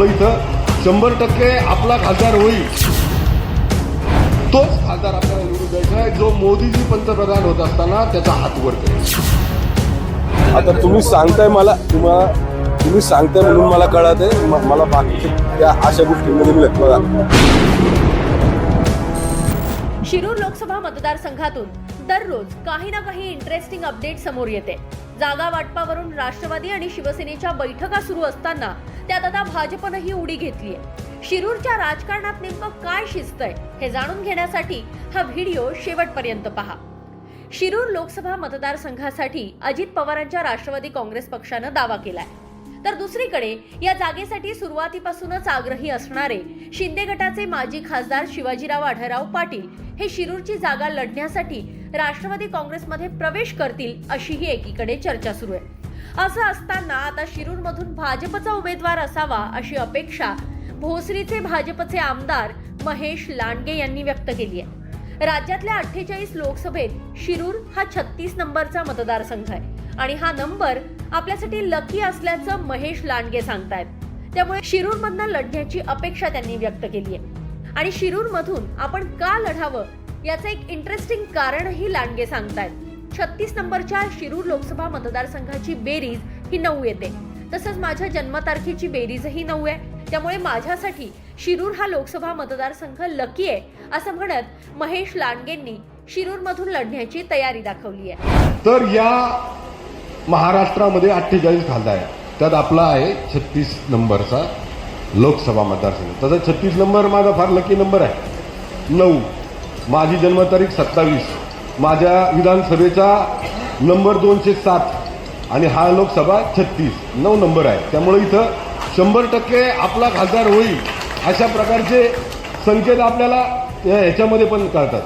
त्यामुळे इथं शंभर टक्के आपला खासदार होईल. तोच खासदार आपल्याला निवडून द्यायचा आहे जो मोदीजी पंतप्रधान होत असताना त्याचा हात वर करेल. आता तुम्ही सांगताय मला तुम्हाला तुम्ही सांगताय म्हणून मला कळत आहे मला बाकी त्या अशा गोष्टींमध्ये मी लक्ष शिरूर लोकसभा मतदारसंघातून दररोज काही ना काही इंटरेस्टिंग अपडेट समोर येते. जागा वाटपावरून राष्ट्रवादी आणि शिवसेनेच्या बैठका सुरू असताना त्यात आता भाजपनंही उडी घेतलीय. शिरूरच्या राजकारणात नेमकं काय शिजतंय हे जाणून घेण्यासाठी हा व्हिडिओ शेवटपर्यंत पहा. शिरूर लोकसभा मतदारसंघासाठी अजित पवारांच्या राष्ट्रवादी काँग्रेस पक्षानं दावा केलाय. तर दुसरीकडे या जागेसाठी सुरुवातीपासूनच आग्रही असणारे शिंदे गटाचे माजी खासदार शिवाजीराव आढळराव पाटील हे शिरूरची जागा लढण्यासाठी राष्ट्रवादी काँग्रेसमध्ये प्रवेश करतील अशीही एकीकडे चर्चा सुरू आहे. असं असताना आता शिरूरमधून भाजपचा उमेदवार असावा अशी अपेक्षा भोसरीचे भाजपचे आमदार महेश लांडगे यांनी व्यक्त केली आहे. राज्यातल्या अठ्ठेचाळीस लोकसभेत शिरूर हा छत्तीस नंबरचा मतदारसंघ आहे. आणि हा नंबर आपल्यासाठी लकी असल्याचं महेश लांडगे सांगतायत. त्यामुळे शिरूरमधनं लढण्याची अपेक्षा त्यांनी व्यक्त केली आहे आणि शिरूरमधून आपण का लढावं याचं एक इंटरेस्टिंग कारणही लांडगे सांगतायत. छत्तीस नंबरच्या शिरूर लोकसभा मतदारसंघाची बेरीज ही नऊ येते. तसंच माझ्या जन्मतारखेची बेरीजही नऊ आहे. त्यामुळे माझ्यासाठी शिरूर हा लोकसभा मतदारसंघ लकी आहे असं म्हणत महेश लांडगेंनी शिरूरमधून लढण्याची तयारी दाखवली आहे तर या महाराष्ट्रामध्ये अठ्ठेचाळीस खासदार आहे त्यात आपला आहे छत्तीस नंबरचा लोकसभा मतदारसंघ. तसा छत्तीस नंबर माझा फार लकी नंबर आहे. नऊ. माझी जन्मतारीख सत्तावीस. माझ्या विधानसभेचा नंबर दोनशे सात आणि हा लोकसभा छत्तीस. नऊ नंबर आहे. त्यामुळे इथं शंभर टक्के आपला खासदार होईल अशा प्रकारचे संकेत आपल्याला या ह्याच्यामध्ये पण कळतात.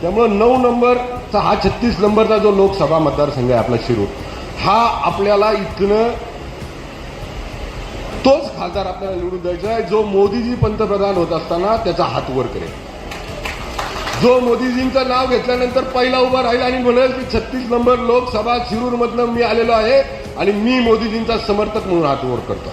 त्यामुळं नऊ नंबरचा हा छत्तीस नंबरचा जो लोकसभा मतदारसंघ आहे आपला शिरूर. हा आपल्याला इथनं तोच खासदार आपल्याला निवडून द्यायचा आहे जो मोदीजी पंतप्रधान होत असताना त्याचा हात वर करेल जो मोदीजींचं नाव घेतल्यानंतर पहिला उभा राहील आणि म्हणेल की छत्तीस नंबर लोकसभा शिरूरमधनं मी आलेलो आहे आणि मी मोदीजींचा समर्थक म्हणून हात वर करतो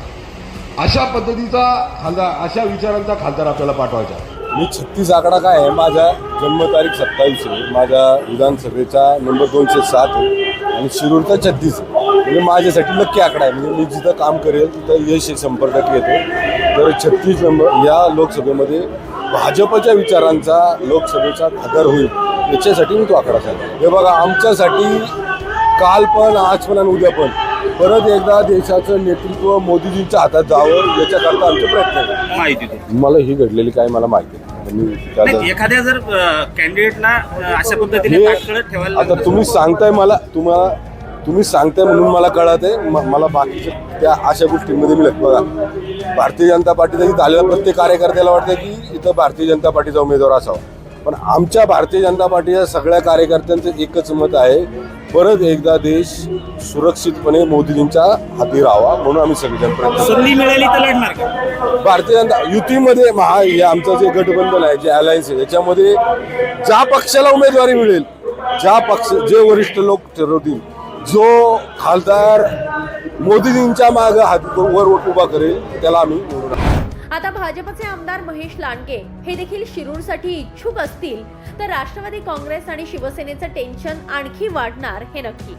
अशा पद्धतीचा खासदार अशा विचारांचा खासदार आपल्याला पाठवायचा आहे. मी छत्तीस आकडा काय आहे माझ्या जन्मतारीख सत्तावीस आहे माझ्या विधानसभेचा नंबर दोनशे सात आहे आणि शिरूरचा छत्तीस आहे. म्हणजे माझ्यासाठी नक्की आकडा आहे म्हणजे मी जिथं काम करेल तिथं यश संपर्कात येतो. तर छत्तीस नंबर या लोकसभेमध्ये भाजपच्या विचारांचा लोकसभेचा आधार होईल याच्यासाठी मी तो आकडा सांगतो. हे बघा आमच्यासाठी काल पण आज पण आणि उद्या पण परत एकदा देशाचं नेतृत्व मोदीजींच्या हातात जावं याच्याकरता आमचे प्रयत्न आहेत. माहिती देतो. मला ही घडलेली काय मला माहिती नाही. मी त्याचा- एखाद्या जर कॅन्डिडेटला अशा पद्धतीने हे- ठेवायला आता लागलं तुम्ही सांगताय मला तुम्हाला तुम्ही सांगताय म्हणून मला कळत आहे. म- मला बाकीच्या त्या अशा गोष्टींमध्ये मी लक्ष बघा भारतीय जनता पार्टीचा इथं आलेल्या प्रत्येक कार्यकर्त्याला वाटतं की इथं भारतीय जनता पार्टीचा उमेदवार असावा. पण आमच्या भारतीय जनता पार्टीच्या सगळ्या कार्यकर्त्यांचं एकच मत आहे परत एकदा देश सुरक्षितपणे मोदीजींच्या हाती राहावा म्हणून आम्ही सगळेजण. संधी मिळाली तर लढणार का भारतीय जनता युतीमध्ये महा हे आमचं जे गठबंधन आहे जे अलायन्स आहे याच्यामध्ये ज्या पक्षाला उमेदवारी मिळेल ज्या पक्ष जे वरिष्ठ लोक ठरवतील जो खासदार मोदीजींच्या माग हात वर उभा करेल त्याला आम्ही. आता भाजपचे आमदार महेश लांडगे हे देखील शिरूरसाठी इच्छुक असतील तर राष्ट्रवादी काँग्रेस आणि शिवसेनेचं टेन्शन आणखी वाढणार हे नक्की.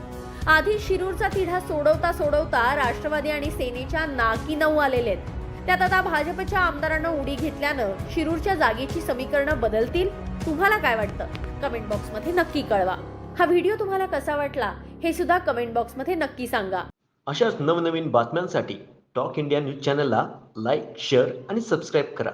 आधी शिरूरचा तिढा सोडवता सोडवता राष्ट्रवादी आणि सेनेच्या नाकी नऊ आलेले आहेत. त्यात आता भाजपच्या आमदारांना उडी घेतल्यानं शिरूरच्या जागेची समीकरणं बदलतील. तुम्हाला काय वाटतं? कमेंट बॉक्समध्ये नक्की कळवा. हा व्हिडिओ तुम्हाला कसा वाटला हे सुद्धा कमेंट बॉक्समध्ये नक्की सांगा. अशाच नवनवीन बातम्यांसाठी टॉक इंडिया न्यूज चॅनलला लाईक शेअर आणि सबस्क्राईब करा.